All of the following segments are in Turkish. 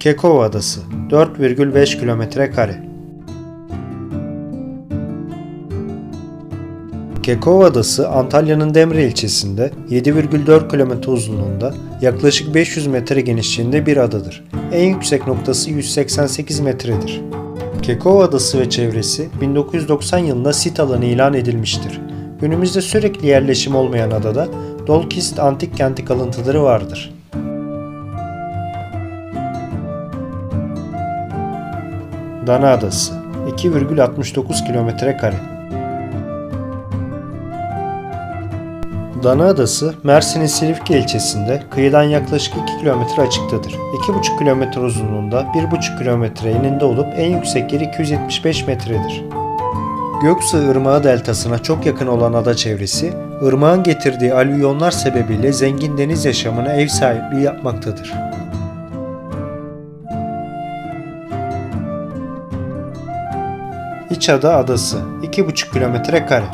Kekova Adası 4,5 kilometre kare. Kekova Adası Antalya'nın Demre ilçesinde 7,4 kilometre uzunluğunda yaklaşık 500 metre genişliğinde bir adadır. En yüksek noktası 188 metredir. Kekova Adası ve çevresi 1990 yılında sit alanı ilan edilmiştir. Günümüzde sürekli yerleşim olmayan adada Dolkist antik kenti kalıntıları vardır. Dana Adası 2,69 kilometre kare. Dana Adası, Mersin'in Silifke ilçesinde kıyıdan yaklaşık 2 kilometre açıktadır. 2,5 kilometre uzunluğunda 1,5 kilometre eninde olup en yüksek yeri 275 metredir. Göksu Irmağı deltasına çok yakın olan ada çevresi, ırmağın getirdiği alüvyonlar sebebiyle zengin deniz yaşamına ev sahipliği yapmaktadır. İçada Adası 2,5 kilometre kare.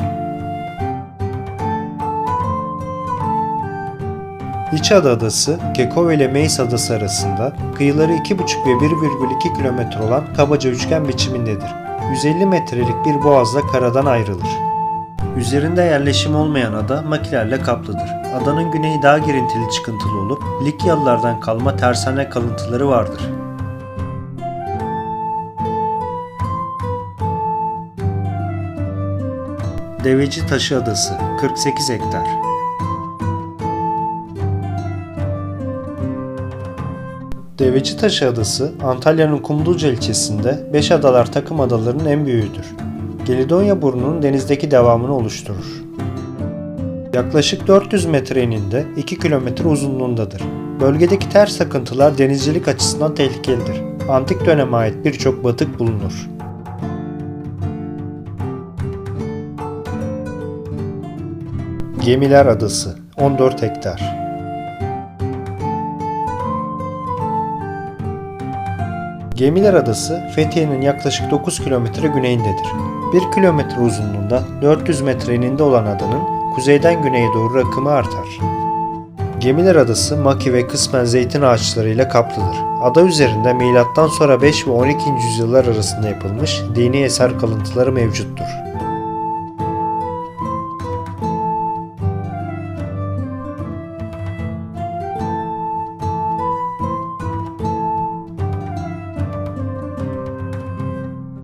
İçada Adası, Kekove ile Meis Adası arasında kıyıları 2,5 ve 1,2 kilometre olan kabaca üçgen biçimindedir. 150 metrelik bir boğazla karadan ayrılır. Üzerinde yerleşim olmayan ada makilerle kaplıdır. Adanın güneyi daha girintili çıkıntılı olup Likyalılardan kalma tersane kalıntıları vardır. Deveci Taşı Adası 48 hektar Devecitaşı Adası, Antalya'nın Kumluca ilçesinde Beş Adalar takım adalarının en büyüğüdür. Gelidonya burnunun denizdeki devamını oluşturur. Yaklaşık 400 metre eninde 2 kilometre uzunluğundadır. Bölgedeki ters akıntılar denizcilik açısından tehlikelidir. Antik döneme ait birçok batık bulunur. Gemiler Adası 14 hektar Gemiler Adası Fethiye'nin yaklaşık 9 kilometre güneyindedir. 1 kilometre uzunluğunda 400 metre eninde olan adanın kuzeyden güneye doğru akımı artar. Gemiler Adası maki ve kısmen zeytin ağaçlarıyla kaplıdır. Ada üzerinde milattan sonra 5 ve 12. yüzyıllar arasında yapılmış dini eser kalıntıları mevcuttur.